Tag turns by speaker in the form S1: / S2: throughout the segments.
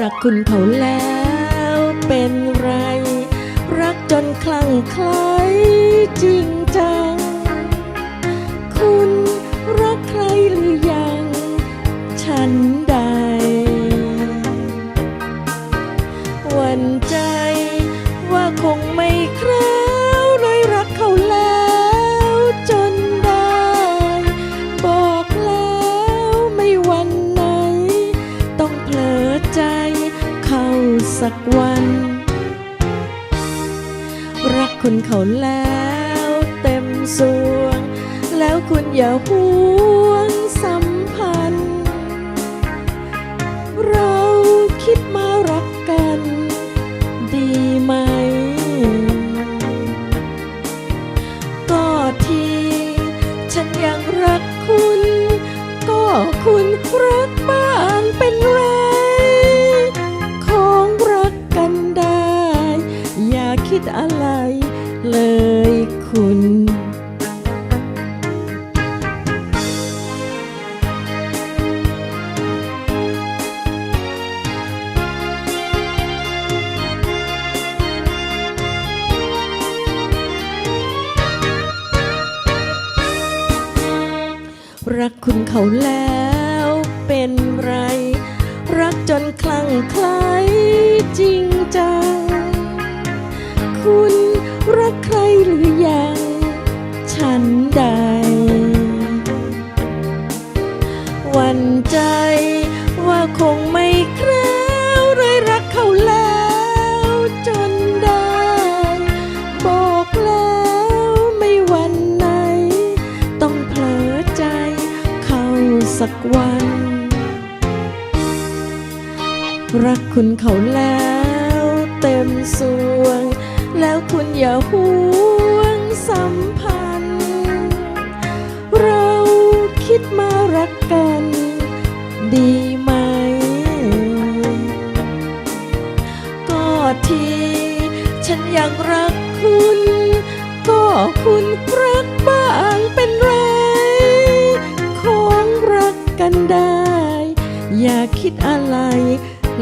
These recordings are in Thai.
S1: รักคุณเขาแล้วเป็นไร รักจนคลั่งไคล้จริงจัง คุณรักใครหรือยัง ฉันใดหวันใจว่าคงไม่คร สักวัน รักคุณเขาแล้วเต็มสวง แล้วคุณอย่าหวงสัมพันธ์ เราคิดมารักกันดีไหม ก็ที่ฉันยังรักคุณ ก็คุณ รักคุณเขาแล้วเป็นไร รักจนคลั่งไคล้จริงจัง คุณรักใครหรือยัง ฉันใดหวันใจว่าคงไม่ สักวัน รักคุณเขาแล้วเต็มสวง แล้วคุณอย่าหวงสัมพันธ์ เราคิดมารักกัน ดีไหม ก็ทีฉันยังรักคุณ ก็คุณรั กันได้ อย่าคิดอะไร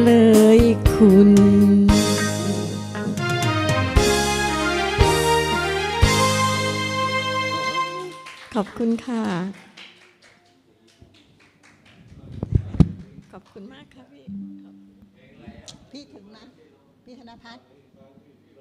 S1: เลยคุณขอบคุณค่ะ ขอบคุณมากค่ะพี่
S2: พี่ถึงนะพี่ธนพัฒน์